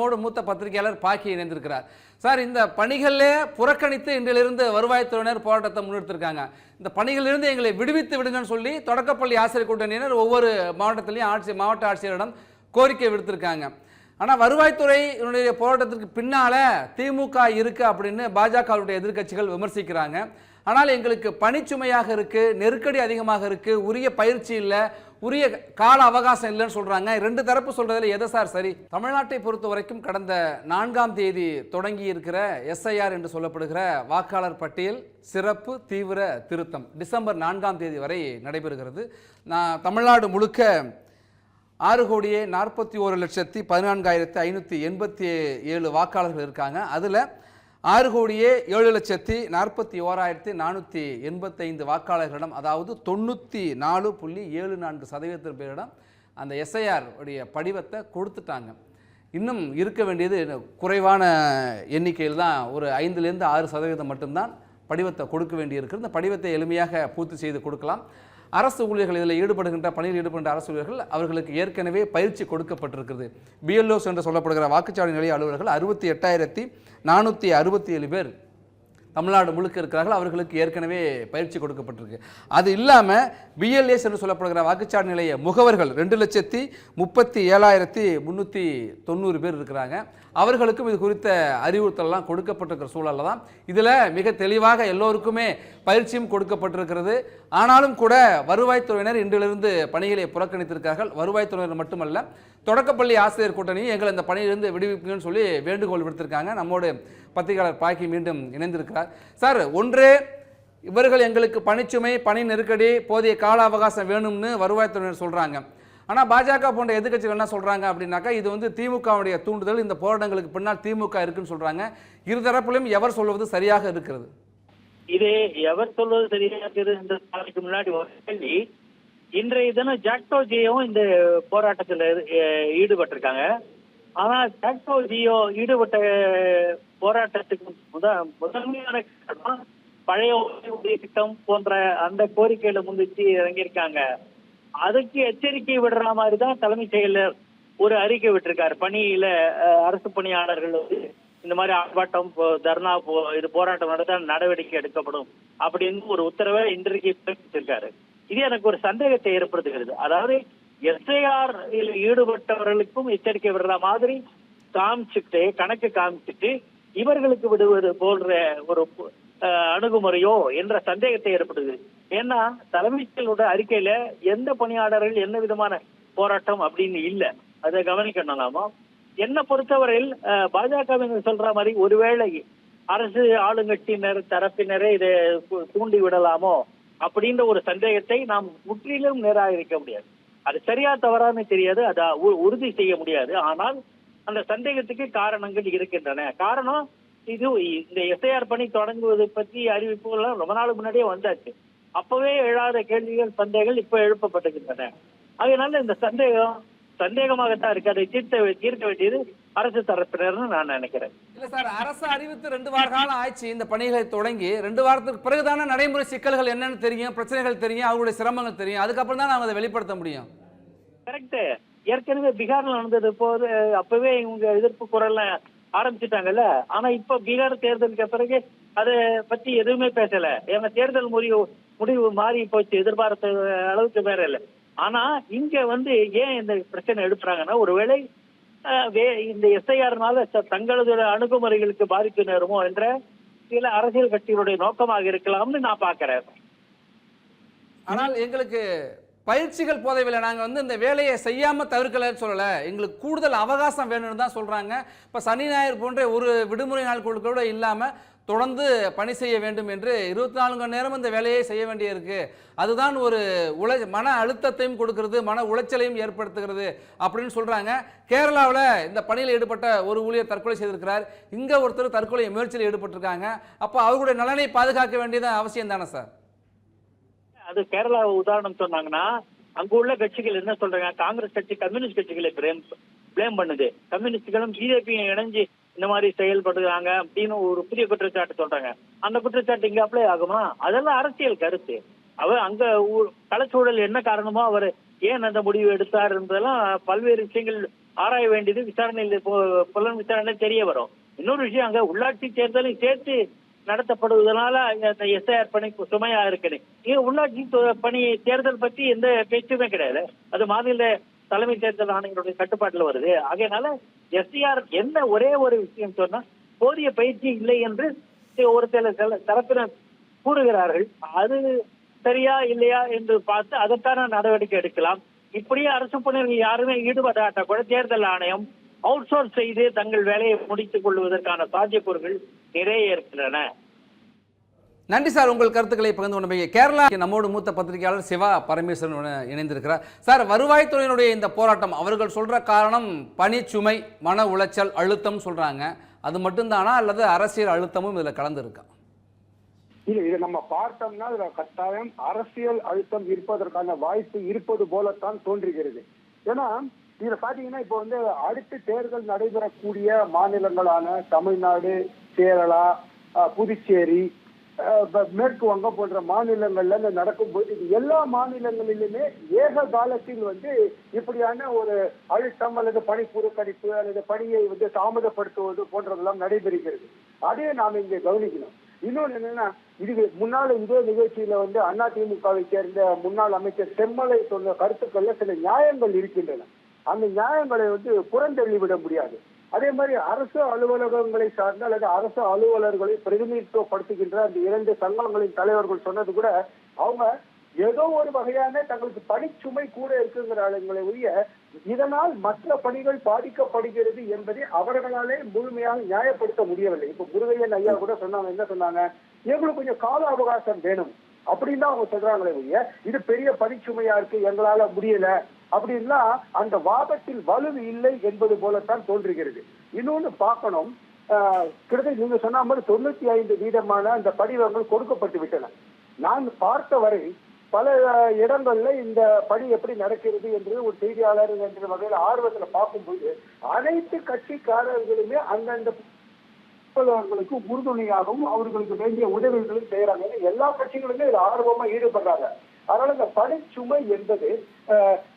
நம்மோடு மூத்த பத்திரிகையாளர் பாக்கி இணைந்திருக்கிறார். சார் இந்த பணிகளே புறக்கணித்து இன்றிலிருந்து வருவாய்த்துறையினர் போராட்டத்தை முன்னெடுத்திருக்காங்க. இந்த பணிகளிலிருந்து எங்களை விடுவித்து விடுங்கன்னு சொல்லி தொடக்கப்பள்ளி ஆசிரியர் கூட்டணியினர் ஒவ்வொரு மாவட்டத்திலையும் ஆட்சி மாவட்ட ஆட்சியரிடம் கோரிக்கை விடுத்திருக்காங்க. ஆனால் வருவாய்த்துறையினுடைய போராட்டத்திற்கு பின்னால் திமுக இருக்கு அப்படின்னு பாஜகவுடைய எதிர்க்கட்சிகள் விமர்சிக்கிறாங்க. ஆனால் எங்களுக்கு பணிச்சுமையாக இருக்குது நெருக்கடி அதிகமாக இருக்குது உரிய பயிற்சி இல்லை உரிய கால அவகாசம் இல்லைன்னு சொல்கிறாங்க ரெண்டு தரப்பு சொல்கிறதுல எதை சார்? சரி. தமிழ்நாட்டை பொறுத்த வரைக்கும் கடந்த நான்காம் தேதி தொடங்கி இருக்கிற எஸ்ஐஆர் என்று சொல்லப்படுகிற வாக்காளர் பட்டியல் சிறப்பு தீவிர திருத்தம். டிசம்பர் நான்காம் தேதி வரை நடைபெறுகிறது. நான் தமிழ்நாடு முழுக்க ஆறு கோடியே நாற்பத்தி ஒரு லட்சத்தி பதினான்காயிரத்தி ஐநூற்றி எண்பத்தி ஏழு வாக்காளர்கள் இருக்காங்க. அதில் ஆறு கோடியே ஏழு லட்சத்தி நாற்பத்தி ஓராயிரத்தி நானூற்றி எண்பத்தைந்து வாக்காளர்களிடம் அதாவது தொண்ணூற்றி நாலு புள்ளி ஏழு நான்கு சதவீதத்தின் பேரிடம் அந்த எஸ்ஐஆர் உடைய படிவத்தை கொடுத்துட்டாங்க. இன்னும் இருக்க வேண்டியது குறைவான எண்ணிக்கையில் தான் ஒரு ஐந்துலேருந்து ஆறு சதவீதம் மட்டும்தான் படிவத்தை கொடுக்க வேண்டியிருக்கிறது. இந்த படிவத்தை எளிமையாக பூர்த்தி செய்து கொடுக்கலாம். அரசு ஊழியர்கள் இதில் ஈடுபடுகின்ற பணியில் ஈடுபடுகின்ற அரசு ஊழியர்கள் அவர்களுக்கு ஏற்கனவே பயிற்சி கொடுக்கப்பட்டிருக்கிறது. பிஎல்ஓஸ் என்று சொல்லப்படுகிற வாக்குச்சாவடி நிலைய அலுவலர்கள் அறுபத்தி எட்டாயிரத்தி நானூற்றி அறுபத்தி ஏழு பேர் தமிழ்நாடு முழுக்க இருக்கிறார்கள். அவர்களுக்கு ஏற்கனவே பயிற்சி கொடுக்கப்பட்டிருக்கு. அது இல்லாமல் பிஎல்ஏஸ் என்று சொல்லப்படுகிற வாக்குச்சாவடி நிலைய முகவர்கள் ரெண்டு லட்சத்தி முப்பத்தி ஏழாயிரத்தி முந்நூற்றி தொண்ணூறு பேர் இருக்கிறாங்க. அவர்களுக்கும் இது குறித்த அறிவுறுத்தலாம் கொடுக்கப்பட்டிருக்கிற சூழலில் தான். இதில் மிக தெளிவாக எல்லோருக்குமே பயிற்சியும் கொடுக்கப்பட்டிருக்கிறது. ஆனாலும் கூட வருவாய்த்துறையினர் இன்றிலிருந்து பணிகளை புறக்கணித்திருக்கார்கள் வருவாய்த்துறையினர் மட்டுமல்ல தொடக்கப்பள்ளி ஆசிரியர் கூட்டணியும் எங்களை இந்த பணியிலிருந்து விடுவிப்புங்கன்னு சொல்லி வேண்டுகோள் விடுத்திருக்காங்க. நம்மோடு பத்திரிகையாளர் பாக்கி மீண்டும் இணைந்திருக்கிறார். சார் ஒன்று இவர்கள் எங்களுக்கு பணிச்சுமை பணி நெருக்கடி போதிய கால அவகாசம் வேணும்னு வருவாய்த்துறையினர் சொல்கிறாங்க ஆனால் பாஜக போன்ற எதிர்கட்சிகள் என்ன சொல்கிறாங்க அப்படின்னாக்கா இது வந்து திமுகவுடைய தூண்டுதல். இந்த போராட்டங்களுக்கு பின்னால் திமுக இருக்குன்னு சொல்கிறாங்க இருதரப்பிலும் எவர் சொல்வது சரியாக இருக்கிறது? இது எவர் சொல்வது சரியாக இந்த முன்னாடி ஒரு கேள்வி. இன்றைய தினம் ஜாக்டோ ஜியோவும் இந்த போராட்டத்தில் ஈடுபட்டிருக்காங்க. ஆனா ஜாக்டோ ஜியோ ஈடுபட்ட போராட்டத்துக்கு முத முதன்மையான காரணம் பழைய திட்டம் போன்ற அந்த கோரிக்கையில முந்திச்சு இறங்கியிருக்காங்க. அதுக்கு எச்சரிக்கை விடுற மாதிரி தான் தலைமை செயலர் ஒரு அறிக்கை விட்டிருக்காரு. பணியில அரசு பணியாளர்கள் வந்து இந்த மாதிரி ஆர்ப்பாட்டம் போ- தர்ணா போ- இது போராட்டம் நடத்த நடவடிக்கை எடுக்கப்படும் அப்படின்னு ஒரு உத்தரவை இன்றைக்கு பிறப்பிச்சிருக்காரு. இது எனக்கு ஒரு சந்தேகத்தை ஏற்படுத்துகிறது. அதாவது எஸ்ஐஆர் ஈடுபட்டவர்களுக்கும் எச்சரிக்கை விடுற மாதிரி காமிச்சுட்டு கணக்கு காமிச்சிட்டு இவர்களுக்கு விடுவது போன்ற ஒரு அணுகுமுறையோ என்ற சந்தேகத்தை ஏற்படுது ஏன்னா தலைமைகளோட அறிக்கையில எந்த பணியாளர்கள் என்ன விதமான போராட்டம் அப்படின்னு இல்ல. அதை கவனிக்கணும் நாம பொறுத்தவரையில் பாஜக சொல்ற மாதிரி ஒருவேளை அரசு ஆளுங்கட்சியினர் தரப்பினரே இதை தூண்டி விடலாமோ அப்படின்ற ஒரு சந்தேகத்தை நாம் முற்றிலும் நிராகரிக்க முடியாது. அது சரியா தவறான்னு தெரியாது. அதை உ- உறுதி செய்ய முடியாது. ஆனால் அந்த சந்தேகத்துக்கு காரணங்கள் இருக்கின்றன. காரணம் இது இந்த எஸ்ஐஆர் பணி தொடங்குவது பற்றி அறிவிப்புகள்லாம் ரொம்ப நாள் முன்னாடியே வந்தாச்சு. அப்பவே எழாத கேள்விகள் சந்தேகங்கள் இப்ப எழுப்பப்பட்டிருக்கின்றன அதனால இந்த சந்தேகம் சந்தேகமாகத்தான் இருக்கு. அதை தீர்த்த தீர்க்க வேண்டியது அரசு தரப்பினர்னு நான் நினைக்கிறேன். இல்ல சார் அரசு அறிவித்து ரெண்டு வார காலம் ஆயிடுச்சு. இந்த பணிகளை தொடங்கி ரெண்டு வாரத்துக்கு பிறகுதானே நடைமுறை சிக்கல்கள் என்னன்னு தெரியும் பிரச்சனைகள் தெரியும் அவங்களுடைய சிரமங்கள் தெரியும். அதுக்கப்புறம் தான் நாம அதை வெளிப்படுத்த முடியும். கரெக்ட் ஏற்கனவே பீகார்ல நடந்தது போது அப்பவே இவங்க எதிர்ப்பு குரல்ல ஆரம்பிச்சுட்டாங்கல்ல. ஆனா இப்ப பீகார் தேர்தலுக்கு பிறகு அதை பத்தி எதுவுமே பேசல. ஏன்னா தேர்தல் முடிவு முடிவு மாறி போச்சு எதிர்பார்த்த அளவுக்கு வேற இல்லை. ஆனா இங்க வந்து ஏன் இந்த பிரச்சனை எடுக்கிறாங்கன்னா ஒருவேளை வே- இந்த எஸ்ஐஆர்னால தங்களது அணுகுமுறைகளுக்கு பாதிப்பு நேருமோ என்ற சில அரசியல் கட்சிகளுடைய நோக்கமாக இருக்கலாம்னு நான் பாக்குறேன். ஆனால் எங்களுக்கு பயிற்சிகள் போதவில்லை. நாங்கள் வந்து இந்த வேலையை செய்யாமல் தவிர்க்கலன்னு சொல்லலை. எங்களுக்கு கூடுதல் அவகாசம் வேணும்னு தான் சொல்கிறாங்க இப்போ சனி ஞாயிறு போன்ற ஒரு விடுமுறை நாள் கூட இல்லாமல் தொடர்ந்து பணி செய்ய வேண்டும் என்று இருபத்தி நாலு மணி நேரம் இந்த வேலையை செய்ய வேண்டியிருக்கு. அதுதான் ஒரு உழை மன அழுத்தத்தையும் கொடுக்கிறது மன உளைச்சலையும் ஏற்படுத்துகிறது அப்படின்னு சொல்கிறாங்க கேரளாவில் இந்த பணியில் ஈடுபட்ட ஒரு ஊழியர் தற்கொலை செய்திருக்கிறார். இங்கே ஒருத்தர் தற்கொலை முயற்சியில் ஈடுபட்டிருக்காங்க. அப்போ அவருடைய நலனை பாதுகாக்க வேண்டியது அவசியம் தானே சார்? அது கேரளா உதாரணம் சொன்னாங்கன்னா அங்க உள்ள கட்சிகள் என்ன சொல்றாங்க? காங்கிரஸ் கட்சி கம்யூனிஸ்ட் கட்சிகளை பிளேம் பிளேம் பண்ணுது. கம்யூனிஸ்டுகளும் பிஜேபியும் இணைஞ்சு இந்த மாதிரி செயல்படுறாங்க அப்படின்னு ஒரு புதிய குற்றச்சாட்டு சொல்றாங்க. அந்த குற்றச்சாட்டு இங்க அப்ளை ஆகுமா? அதெல்லாம் அரசியல் கருத்து. அவர் அங்க ஊ- களச்சூழல் என்ன காரணமோ அவர் ஏன் அந்த முடிவு எடுத்தார் என்பதெல்லாம் பல்வேறு விஷயங்கள் ஆராய வேண்டியது. விசாரணையில் புலன் விசாரணை தெரிய வரும். இன்னொரு விஷயம் அங்க உள்ளாட்சி தேர்தலையும் சேர்த்து நடத்தப்படுவதனால அந்த எஸ்ஐஆர் பணி சுமையா இருக்குது. இங்க உள்ளாட்சி பணி தேர்தல் பத்தி எந்த பேச்சுமே கிடையாது. அது மாநில தலைமை தேர்தல் ஆணையருடைய கட்டுப்பாட்டுல வருது. அதனால எஸ்ஐஆர் என்ன ஒரே ஒரு விஷயம் சொன்னா போதிய பயிற்சி இல்லை என்று ஒரு சில சில தரப்பினர் கூறுகிறார்கள். அது சரியா இல்லையா என்று பார்த்து அதற்கான நடவடிக்கை எடுக்கலாம். இப்படியே அரசு பணிகள் யாருமே ஈடுபடாட்டா கூட தேர்தல் ஆணையம் அவுட் சோர்ஸ் செய்து தங்கள் வேலையை முடித்துக் கொள்வதற்கான சாத்தியக்கூறுகள் நிறைய இருக்கின்றன நன்றி சார். உங்கள் கருத்துக்களை பகிர்ந்து கொண்டமைக்கு கேரளா நம்மோடு மூத்த பத்திரிகையாளர் சிவா பரமேஸ்வரன் இணைந்திருக்கிறார். சார் வருவாய்த்துறையினுடைய இந்த போராட்டம் அவர்கள் சொல்ற காரணம் பணிச்சுமை மன உளைச்சல் அழுத்தம் சொல்றாங்க. அது மட்டும்தானா? அல்லது அரசியல் அழுத்தமும் இதுல கலந்துருக்கா? இல்ல இதை நம்ம பார்த்தோம்னா இதுல கட்டாயம் அரசியல் அழுத்தம் இருப்பதற்கான வாய்ப்பு இருப்பது போலத்தான் தோன்றுகிறது. ஏன்னா இதுல பாத்தீங்கன்னா இப்போ வந்து அடுத்து தேர்தல் நடைபெறக்கூடிய மாநிலங்களான தமிழ்நாடு கேரளா புதுச்சேரி மேற்கு வங்கம் போன்ற மாநிலங்கள்ல இந்த நடக்கும்போது எல்லா மாநிலங்களிலுமே ஏக காலத்தில் வந்து இப்படியான ஒரு அழுத்தம் அல்லது பணி புறக்கணிப்பு அல்லது பணியை வந்து தாமதப்படுத்துவது போன்றதெல்லாம் நடைபெறுகிறது. அதே நாம் இங்கே கவனிக்கணும். இன்னொன்று என்னன்னா இது முன்னாள் இதே நிகழ்ச்சியில வந்து அதிமுகவை சேர்ந்த முன்னாள் அமைச்சர் செம்மலை சொன்ன கருத்துக்கள்ல சில நியாயங்கள் இருக்கின்றன. அந்த நியாயங்களை வந்து புறந்தள்ளிவிட முடியாது. அதே மாதிரி அரசு அலுவலகங்களை சார்ந்த அல்லது அரசு அலுவலர்களை பிரதிநிதித்துவப்படுத்துகின்ற அந்த இரண்டு சங்கங்களின் தலைவர்கள் சொன்னது கூட அவங்க ஏதோ ஒரு வகையான தங்களுக்கு பணிச்சுமை கூட இருக்குங்கிறாங்களே ஒழிய இதனால் மற்ற பணிகள் பாதிக்கப்படுகிறது என்பதை அவர்களாலே முழுமையாக நியாயப்படுத்த முடியவில்லை. இப்ப முருகையன் ஐயா கூட சொன்னாங்க என்ன சொன்னாங்க? எங்களுக்கு கொஞ்சம் கால அவகாசம் வேணும் அப்படின்னு தான் அவங்க சொல்றாங்களே ஒழிய இது பெரிய பணிச்சுமையா இருக்கு எங்களால முடியல அப்படின்னா அந்த வாதத்தில் வலு இல்லை என்பது போலத்தான் தோன்றுகிறது. இன்னொன்னு பார்க்கணும் கிட்டத்தட்ட நீங்க சொன்ன மாதிரி தொண்ணூத்தி ஐந்து வீதமான அந்த படிவங்கள் கொடுக்கப்பட்டு விட்டன. நான் பார்த்த வரை பல இடங்கள்ல இந்த பணி எப்படி நடக்கிறது என்று ஒரு செய்தியாளர் என்ற வகையில் ஆர்வத்துல பார்க்கும்போது அனைத்து கட்சிக்காரர்களுமே அந்தந்த அவர்களுக்கு உறுதுணையாகவும் அவர்களுக்கு வேண்டிய உதவிகளும் செய்யறாங்க. எல்லா கட்சிகளுமே இதுல ஆர்வமா ஈடுபடுறாங்க. அதனால இந்த பணிச்சுமை என்பது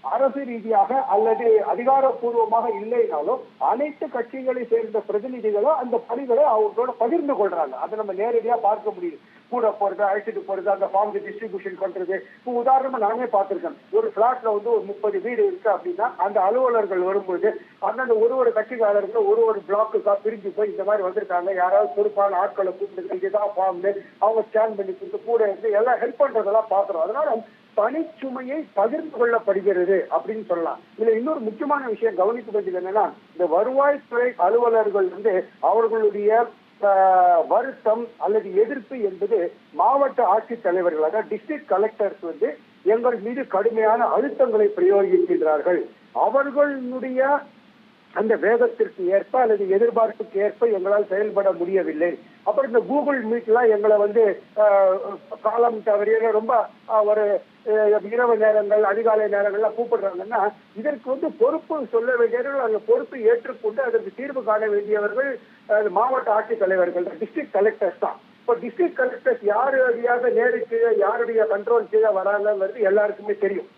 அரசு ரீதியாக அல்லது அதிகாரப்பூர்வமாக இல்லைனாலும் அனைத்து கட்சிகளை சேர்ந்த பிரதிநிதிகளும் அந்த பணிகளை அவங்களோட பகிர்ந்து கொள்றாங்க. அதை நம்ம நேரடியா பார்க்க முடியுது. கூட போறது அழைச்சிட்டு போறது அந்த ஃபார்ம் டிஸ்ட்ரிபியூஷன் பண்றது. இப்போ உதாரணமா நானே பார்த்திருக்கேன். ஒரு பிளாட்ல வந்து ஒரு முப்பது வீடு இருக்கு அப்படின்னா அந்த அலுவலர்கள் வரும்போது அந்தந்த ஒரு ஒரு கட்சிக்காரர்கள் ஒரு ஒரு பிளாக்குக்கா பிரிஞ்சு போய் இந்த மாதிரி வந்திருக்காங்க. யாராவது பொறுப்பான ஆட்களை கூப்பிட்டு இதுதான் ஃபார்ம் அவங்க ஸ்கேன் பண்ணி கொடுத்து கூட இருந்து எல்லாம் ஹெல்ப் பண்றதெல்லாம் பாக்குறோம் அதனால பணிச்சுமையை பகிர்ந்து கொள்ளப்படுகிறது அப்படின்னு சொல்லலாம். இதுல இன்னொரு முக்கியமான விஷயம் கவனிக்க வேண்டியது என்னன்னா இந்த வருவாய்த்துறை அலுவலர்கள் வந்து அவர்களுடைய வருத்தம் அல்லது எதிர்ப்பு என்பது மாவட்ட ஆட்சித்தலைவர்கள் அதாவது டிஸ்ட்ரிக்ட் கலெக்டர்ஸ் வந்து எங்கள் மீது கடுமையான அழுத்தங்களை பிரயோகிக்கின்றார்கள். அவர்களுடைய அந்த வேகத்திற்கு ஏற்ப அல்லது எதிர்பார்ப்புக்கு ஏற்ப எங்களால் செயல்பட முடியவில்லை. அப்புறம் இந்த கூகுள் மீட்லாம் எங்களை வந்து காலம் தவறிய ரொம்ப ஒரு இரவு நேரங்கள் அதிகாலை நேரங்கள்லாம் கூப்பிடுறாங்கன்னா இதற்கு வந்து பொறுப்பு சொல்ல வேண்டியவர்கள் அந்த பொறுப்பு ஏற்றுக்கொண்டு அதற்கு தீர்வு காண வேண்டியவர்கள் மாவட்ட ஆட்சித்தலைவர்கள் டிஸ்ட்ரிக்ட் கலெக்டர்ஸ் தான். இப்போ டிஸ்ட்ரிக்ட் கலெக்டர்ஸ் யாரு வழியாக நேருக்கு யாருடைய கண்ட்ரோல் கீழே வராங்கிறது எல்லாருக்குமே தெரியும்.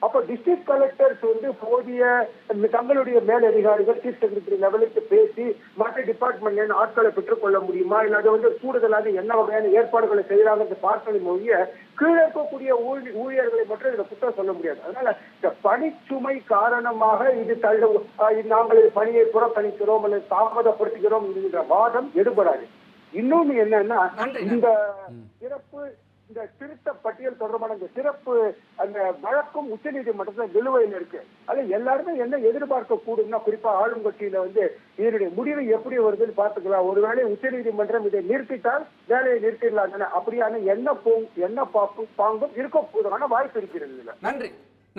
அப்போ டிஸ்ட்ரிக்ட் கலெக்டர்ஸ் வந்து போதிய தங்களுடைய மேலதிகாரிகள் சீஃப் செக்ரட்டரி லெவலுக்கு பேசி மற்ற டிபார்ட்மெண்ட் ஆட்களை பெற்றுக்கொள்ள முடியுமா? இல்லை அது வந்து கூடுதலாக என்ன வகையான ஏற்பாடுகளை செய்யறாங்க பார்க்கணும் மொழிய கீழே இருக்கக்கூடிய ஊழி- ஊழியர்களை மட்டும் இதுல குற்றம் சொல்ல முடியாது. அதனால இந்த பணிச்சுமை காரணமாக இது தள்ள இது நாங்கள் இது பணியை புறக்கணிக்கிறோம் அல்லது தாமதப்படுத்துகிறோம் என்கிற வாதம் எடுபடாது. இன்னொன்னு என்னன்னா. இந்த சிறப்பு இந்த திருத்த பட்டியல் தொடர்பான இந்த சிறப்பு அந்த வழக்கும் உச்சநீதிமன்றத்தில் நிலுவையில் இருக்கு. அது எல்லாருமே என்ன எதிர்பார்க்க கூடும்னா குறிப்பா ஆளும் கட்சியில வந்து இதனுடைய முடிவு எப்படி வருதுன்னு பார்த்துக்கலாம். ஒருவேளை உச்சநீதிமன்றம் இதை நிறுத்திட்டால் வேலையை நிறுத்திடலாம் அப்படியான என்ன போங் என்ன பாப்பு பாங்கும் இருக்க போதுமான வாய்ப்பு இருக்கிறது நன்றி.